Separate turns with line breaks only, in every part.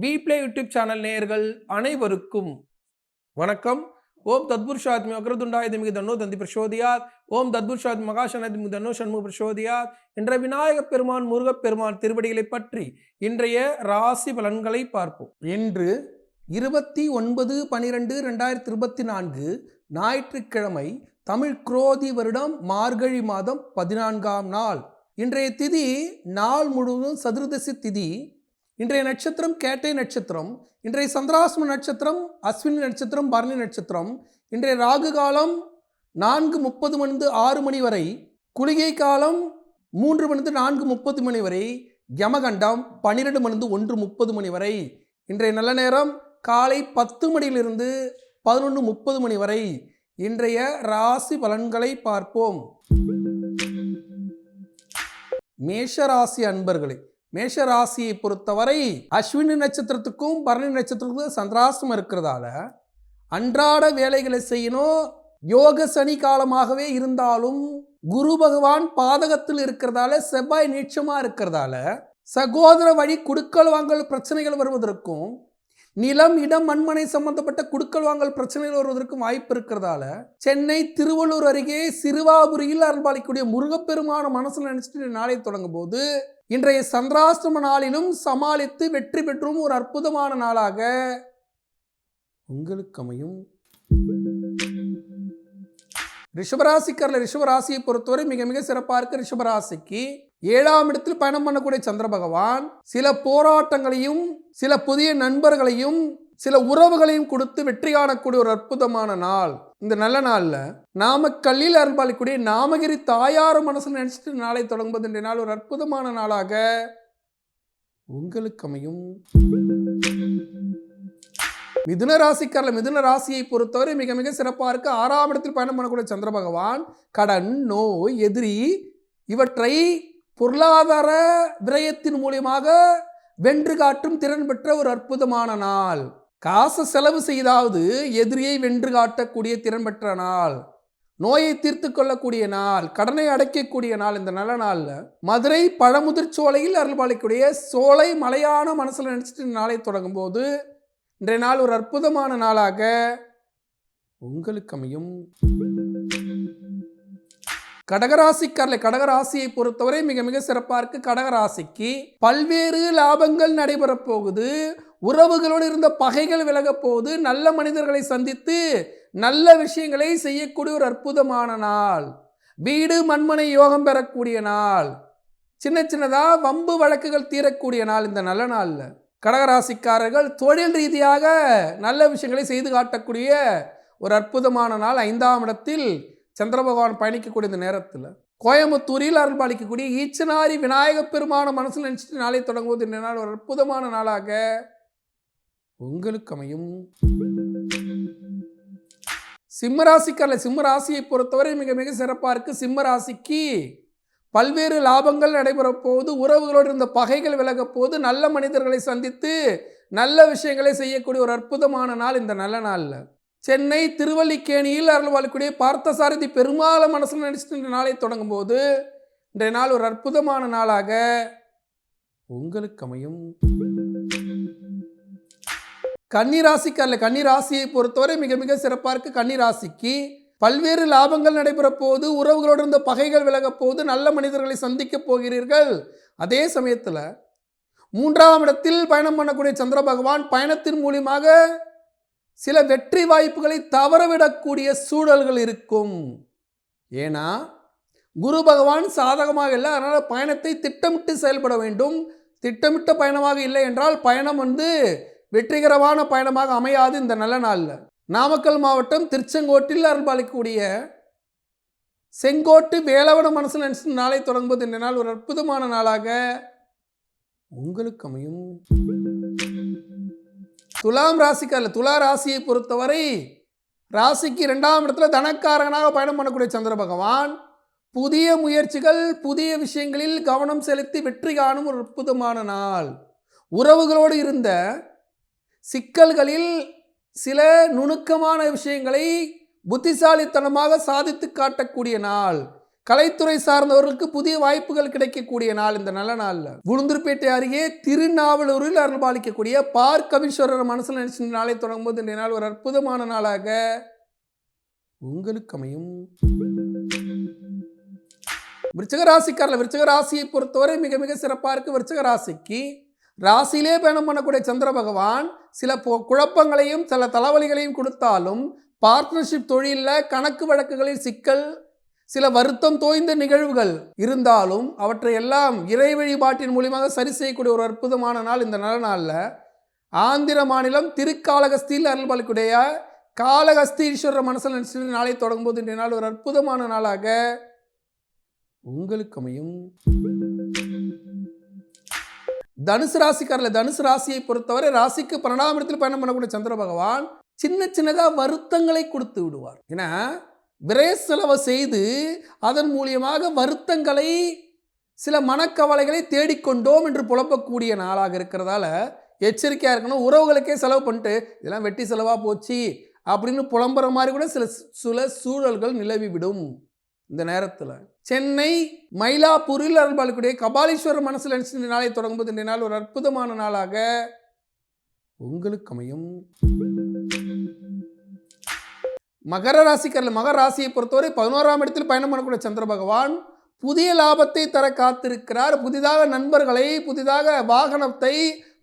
பிப்ளே play YouTube channel நேயர்கள் அனைவருக்கும் வணக்கம். ஓம் தத்புருஷாத்மி அக்ரதுண்டாய திமிகு தன்னோ தந்தி பிரசோதியார் ஓம் தத்புருஷாத் மகாசன திமிகு தன்னோ சண்முக பிரசோதியார் என்ற விநாயகப் பெருமான் முருகப் பெருமான் திருவடிகளை பற்றி இன்றைய ராசி பலன்களை பார்ப்போம். இன்று இருபத்தி ஒன்பது பனிரெண்டு ரெண்டாயிரத்தி இருபத்தி நான்கு ஞாயிற்றுக்கிழமை தமிழ் குரோதி வருடம் மார்கழி மாதம் பதினான்காம் நாள். இன்றைய திதி நாள் முழுவதும் சதுர்தசி திதி இன்றைய நட்சத்திரம் கேட்டை நட்சத்திரம் இன்றைய சந்திராசிரம நட்சத்திரம் அஸ்வினி நட்சத்திரம் பரணி நட்சத்திரம் இன்றைய ராகு காலம் நான்கு முப்பது மணிந்து ஆறு மணி வரை குளிகை காலம் மூன்று மணிந்து நான்கு முப்பது மணி வரை யமகண்டம் பன்னிரெண்டு மணிந்து ஒன்று முப்பது மணி வரை இன்றைய நல்ல நேரம் காலை பத்து மணியிலிருந்து பதினொன்று முப்பது மணி வரை இன்றைய ராசி பலன்களை பார்ப்போம். மேஷராசி அன்பர்களே மேஷ ராசியை பொறுத்தவரை அஸ்வினி நட்சத்திரத்துக்கும் பரணி நட்சத்திரத்துக்கும் சந்திராசம் இருக்கிறதால அன்றாட வேலைகளை செய்யணும். யோக சனி காலமாகவே இருந்தாலும் குரு பகவான் பாதகத்தில் இருக்கிறதால செவ்வாய் நீட்சமாக இருக்கிறதால சகோதர வழி குடுக்கல் வாங்கல் பிரச்சனைகள் வருவதற்கும் நிலம் இடம் மண்மனை சம்பந்தப்பட்ட குடுக்கல் வாங்கல் பிரச்சனைகள் வருவதற்கும் வாய்ப்பு இருக்கிறதால சென்னை திருவள்ளூர் அருகே சிறுவாபுரியில் அருள்பாலிக்கூடிய முருகப்பெருமான மனசில் நினைச்சிட்டு நாளை தொடங்கும் போது இன்றைய சந்திராசிரம நாளிலும் சமாளித்து வெற்றி பெற்றும் ஒரு அற்புதமான நாளாக உங்களுக்கு அமையும். ரிஷபராசிக்காரில் ரிஷபராசியை பொறுத்தவரை மிக மிக சிறப்பாக இருக்கு ரிஷபராசிக்கு. ஏழாம் இடத்தில் பயணம் பண்ணக்கூடிய சந்திர பகவான் சில போராட்டங்களையும் சில புதிய நண்பர்களையும் சில உறவுகளையும் கொடுத்து வெற்றி காணக்கூடிய ஒரு அற்புதமான நாள். இந்த நல்ல நாளில் நாமக்கல்லில் அருள்பாலிக்கூடிய நாமகிரி தாயார் மனசில் நினைச்சிட்டு நாளை தொடங்குவது இன்றைய நாள் ஒரு அற்புதமான நாளாக உங்களுக்கு அமையும். மிதுன ராசிக்காரில் மிதுன ராசியை பொறுத்தவரை மிக மிக சிறப்பாக இருக்க. ஆறாம் இடத்தில் பயணம் பண்ணக்கூடிய சந்திர பகவான் கடன் நோய் எதிரி இவற்றை பொருளாதார விரயத்தின் மூலியமாக வென்று காட்டும் திறன் பெற்ற ஒரு அற்புதமான நாள். காசு செலவு செய்தாவது எதிரியை வென்று காட்டக்கூடிய திறன் பெற்ற நாள் நோயை தீர்த்து கொள்ளக்கூடிய நாள் கடனை அடைக்கக்கூடிய நாள் இந்த நல்ல நாளில் மதுரை பழமுதிர் சோலையில் அருள்பாலிக்கூடிய சோலை மலையான மனசில் நினச்சிட்டு நாளை தொடங்கும் போது இன்றைய நாள் ஒரு அற்புதமான நாளாக உங்களுக்கு அமையும். கடகராசிக்காரில் கடகராசியை பொறுத்தவரை மிக மிக சிறப்பாக இருக்கு. கடகராசிக்கு பல்வேறு லாபங்கள் நடைபெறப் போகுது. உறவுகளோடு இருந்த பகைகள் விலகப் போகுது நல்ல மனிதர்களை சந்தித்து நல்ல விஷயங்களை செய்யக்கூடிய ஒரு அற்புதமான நாள். வீடு மண்மனை யோகம் பெறக்கூடிய நாள். சின்ன சின்னதாக வம்பு வழக்குகள் தீரக்கூடிய நாள் இந்த நல்ல நாளில். கடகராசிக்காரர்கள் தொழில் ரீதியாக நல்ல விஷயங்களை செய்து காட்டக்கூடிய ஒரு அற்புதமான நாள் ஐந்தாம் இடத்தில் சந்திர பகவான் பயணிக்கக்கூடிய இந்த நேரத்தில். கோயம்புத்தூரில் அருள்பாலிக்கக்கூடிய ஈச்சனாரி விநாயகப் பெருமான மனசில் நினச்சிட்டு நாளை தொடங்குவது இந்த நாள் ஒரு அற்புதமான நாளாக உங்களுக்கு அமையும் சிம்மராசிக்காரில் சிம்மராசியை பொறுத்தவரை மிக மிக சிறப்பாக இருக்கு. சிம்மராசிக்கு பல்வேறு லாபங்கள் நடைபெற போது உறவுகளோடு இருந்த பகைகள் விலக போது நல்ல மனிதர்களை சந்தித்து நல்ல விஷயங்களை செய்யக்கூடிய ஒரு அற்புதமான நாள் இந்த நல்ல நாளில். சென்னை திருவல்லிக்கேணியில் அருள்வாழக்கூடிய பார்த்தசாரதி பெருமாள மனசில் நினைச்சிட்டு இந்த நாளை தொடங்கும் போது இன்றைய நாள் ஒரு அற்புதமான நாளாக உங்களுக்கு அமையும் கன்னிராசிக்காரில் கன்னிராசியை பொறுத்தவரை மிக மிக சிறப்பாக இருக்குது கன்னிராசிக்கு பல்வேறு லாபங்கள் நடைபெறப் போகுது. உறவுகளோடு இருந்த பகைகள் விலகப் போகுது. நல்ல மனிதர்களை சந்திக்கப் போகிறீர்கள். அதே சமயத்தில் மூன்றாம் இடத்தில் பயணம் பண்ணக்கூடிய சந்திர பகவான் பயணத்தின் மூலியமாக சில வெற்றி வாய்ப்புகளை தவறவிடக்கூடிய சூழல்கள் இருக்கும். ஏன்னா குரு பகவான் சாதகமாக இல்லை. அதனால் பயணத்தை திட்டமிட்டு செயல்பட வேண்டும். திட்டமிட்ட பயணமாக இல்லை என்றால் பயணம் வந்து வெற்றிகரமான பயணமாக அமையாது இந்த நல்ல நாளில். நாமக்கல் மாவட்டம் திருச்செங்கோட்டில் அருள்பாலிக்கக்கூடிய செங்கோட்டு வேலவன மனசில் நினைச்சு நாளை தொடங்கும்போது இந்த நாள் ஒரு அற்புதமான நாளாக உங்களுக்கு அமையும். துலாம் ராசிக்காரில் துலா ராசியை பொறுத்தவரை ராசிக்கு இரண்டாம் இடத்துல தனக்காரகனாக பயணம் பண்ணக்கூடிய சந்திர பகவான். புதிய முயற்சிகள் புதிய விஷயங்களில் கவனம் செலுத்தி வெற்றி காணும் ஒரு அற்புதமான நாள். உறவுகளோடு இருந்த சிக்கல்களில் சில நுணுக்கமான விஷயங்களை புத்திசாலித்தனமாக சாதித்து காட்டக்கூடிய நாள். கலைத்துறை சார்ந்தவர்களுக்கு புதிய வாய்ப்புகள் கிடைக்கக்கூடிய நாள் இந்த நல்ல நாளில். குளுந்தூர்பேட்டை அருகே திருநாவலூரில் அருள்பாலிக்கக்கூடிய பார்க்கவீஸ்வரர் மனசில் நினைச்சு நாளை தொடங்கும் போது இன்றைய நாள் ஒரு அற்புதமான நாளாக உங்களுக்கு அமையும். விருச்சக ராசிக்காரில் விருச்சக ராசியை பொறுத்தவரை மிக மிக சிறப்பாக இருக்குது விருச்சக ராசிக்கு. ராசியிலே பயணம் பண்ணக்கூடிய சந்திர பகவான் சில குழப்பங்களையும் சில தலைவலிகளையும் கொடுத்தாலும் பார்ட்னர்ஷிப் தொழிலில் கணக்கு வழக்குகளில் சிக்கல் சில வருத்தம் தோய்ந்த நிகழ்வுகள் இருந்தாலும் அவற்றை எல்லாம் இறை வழிபாட்டின் மூலியமாக சரி செய்யக்கூடிய ஒரு அற்புதமான நாள் இந்த நல்ல நாளில். ஆந்திர மாநிலம் திருக்காலகஸ்தியில் அருள்பாலிக்குடைய காலகஸ்தி ஈஸ்வரர் மனசில் நினைச்சு நாளை தொடங்கும் போது இன்றைய நாள் ஒரு அற்புதமான நாளாக உங்களுக்கு அமையும். தனுசு ராசிக்காரில் தனுசு ராசியை பொறுத்தவரை ராசிக்கு பன்னெண்டாம் இடத்தில் பயணம் பண்ணக்கூடிய சந்திர பகவான் சின்ன சின்னதாக வருத்தங்களை கொடுத்து விடுவார். ஏன்னா விரை செலவை செய்து அதன் மூலியமாக வருத்தங்களை சில மனக்கவலைகளை தேடிக்கொண்டோம் என்று புலப்பக்கூடிய நாளாக இருக்கிறதால எச்சரிக்கையாக இருக்கணும். உறவுகளுக்கே செலவு பண்ணிட்டு இதெல்லாம் வெட்டி செலவாக போச்சு அப்படின்னு புலம்புற மாதிரி கூட சில சில சூழல்கள் நிலவிவிடும் இந்த நேரத்தில். சென்னை மயிலாப்பூரில் அருள்பாலிக்கூடிய கபாலீஸ்வரர் மனசில் இந்த நாளை தொடங்கும்போது இந்த நாள் ஒரு அற்புதமான நாளாக உங்களுக்கு அமையும். மகர ராசிக்காரில் மகர ராசியை பொறுத்தவரை பதினோராம் இடத்தில் பயணம் பண்ணக்கூடிய சந்திர பகவான் புதிய லாபத்தை தர காத்திருக்கிறார். புதிதாக நண்பர்களை புதிதாக வாகனத்தை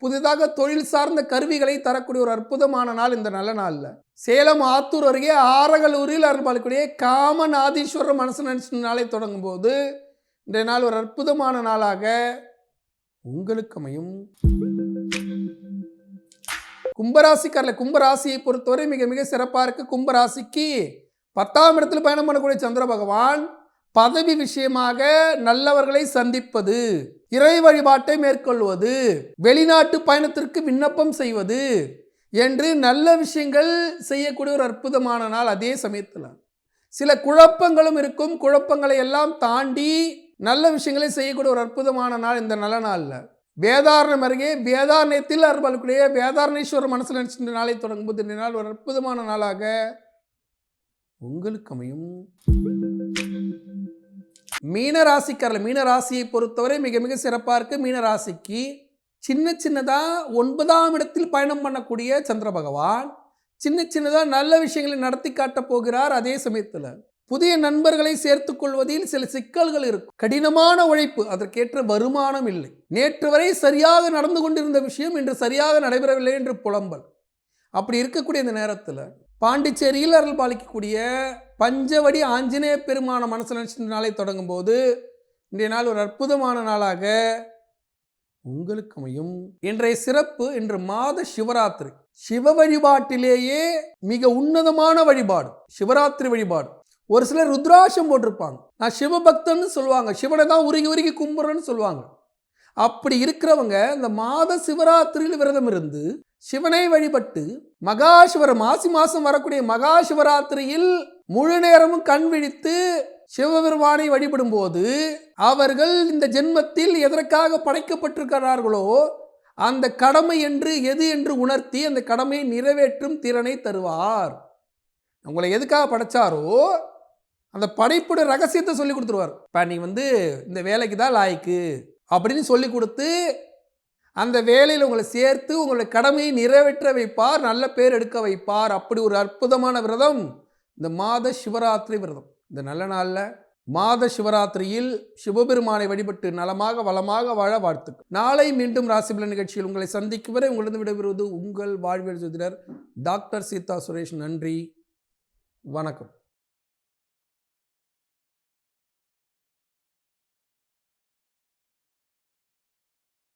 புதிதாக தொழில் சார்ந்த கருவிகளை தரக்கூடிய ஒரு அற்புதமான நாள் இந்த நல்ல நாளில். சேலம் ஆத்தூர் அருகே ஆரகலூரில் அருள்பாலக்கூடிய காமநாதீஸ்வரர் மனசு நினைச்ச நாளை தொடங்கும் போது இன்றைய நாள் ஒரு அற்புதமான நாளாக உங்களுக்கு அமையும். கும்பராசிக்காரில் கும்பராசியை பொறுத்தவரை மிக மிக சிறப்பாக இருக்குது கும்பராசிக்கு பத்தாம் இடத்துல பயணம் பண்ணக்கூடிய சந்திர பகவான் பதவி விஷயமாக நல்லவர்களை சந்திப்பது இறை வழிபாட்டை மேற்கொள்வது வெளிநாட்டு பயணத்திற்கு விண்ணப்பம் செய்வது என்று நல்ல விஷயங்கள் செய்யக்கூடிய ஒரு அற்புதமான நாள் அதே சமயத்தில். சில குழப்பங்களும் இருக்கும். குழப்பங்களை எல்லாம் தாண்டி நல்ல விஷயங்களை செய்யக்கூடிய ஒரு அற்புதமான நாள் இந்த நல்ல நாளில். வேதாரணம் அருகே வேதாரணயத்தில் அருள்பாலுக்குடைய வேதாரணேஸ்வரர் மனசில் நினைச்சின்ற நாளை தொடங்கும்போது இந்த நாள் ஒரு அற்புதமான நாளாக உங்களுக்கு அமையும். மீனராசிக்காரர்கள் மீனராசியை பொறுத்தவரை மிக மிக சிறப்பாக இருக்குது மீனராசிக்கு சின்ன சின்னதாக ஒன்பதாம் இடத்தில் பயணம் பண்ணக்கூடிய சந்திர பகவான் சின்ன சின்னதாக நல்ல விஷயங்களை நடத்தி காட்டப் போகிறார் அதே சமயத்தில். புதிய நண்பர்களை சேர்த்து கொள்வதில் சில சிக்கல்கள் இருக்கும். கடினமான உழைப்பு அதற்கேற்ற வருமானம் இல்லை. நேற்று வரை சரியாக நடந்து கொண்டிருந்த விஷயம் இன்று சரியாக நடைபெறவில்லை என்று புலம்பல். அப்படி இருக்கக்கூடிய இந்த நேரத்தில் பாண்டிச்சேரியில் அருள் பாலிக்கக்கூடிய பஞ்சவடி ஆஞ்சநேய பெருமான மனசு நினைச்ச நாளை தொடங்கும் போது இன்றைய நாள் ஒரு அற்புதமான நாளாக உங்களுக்கு அமையும். இன்றைய சிறப்பு இன்று மாத சிவராத்திரி. சிவ வழிபாட்டிலேயே மிக உன்னதமான வழிபாடு சிவராத்திரி வழிபாடு. ஒரு சிலர் ருத்ராட்சம் போட்டிருப்பாங்க. நான் சிவபக்தன்னு சொல்லுவாங்க. சிவனை தான் உருகி உருகி கும்புறேன்னு சொல்லுவாங்க. அப்படி இருக்கிறவங்க இந்த மாத சிவராத்திரியில் விரதம் இருந்து சிவனை வழிபட்டு மகாசிவர மாசி மாசம் வரக்கூடிய மகா சிவராத்திரியில் முழு நேரமும் கண் விழித்து சிவபெருமானை வழிபடும் போது அவர்கள் இந்த ஜென்மத்தில் எதற்காக படைக்கப்பட்டிருக்கிறார்களோ அந்த கடமை என்று எது என்று உணர்த்தி அந்த கடமையை நிறைவேற்றும் திறனை தருவார். உங்களை எதுக்காக படைச்சாரோ அந்த படைப்புடைய ரகசியத்தை சொல்லி கொடுத்துருவார். இப்போ நீ வந்து இந்த வேலைக்கு தான் லாய்க்கு அப்படின்னு சொல்லி கொடுத்து அந்த வேலையில் உங்களை சேர்த்து உங்களுடைய கடமையை நிறைவேற்ற வைப்பார் நல்ல பேர் எடுக்க வைப்பார். அப்படி ஒரு அற்புதமான விரதம் இந்த மாத சிவராத்திரி விரதம். இந்த நல்ல நாளில் மாத சிவராத்திரியில் சிவபெருமானை வழிபட்டு நலமாக வளமாக வாழ வாழ்த்துக்கள். நாளை மீண்டும் ராசிபலன் நிகழ்ச்சியில் உங்களை சந்திக்கும் வரை உங்களிடம் விடைபெறுவது உங்கள் வாழ்வியல் ஜோதிடர் டாக்டர் சீதா சுரேஷ். நன்றி. வணக்கம்.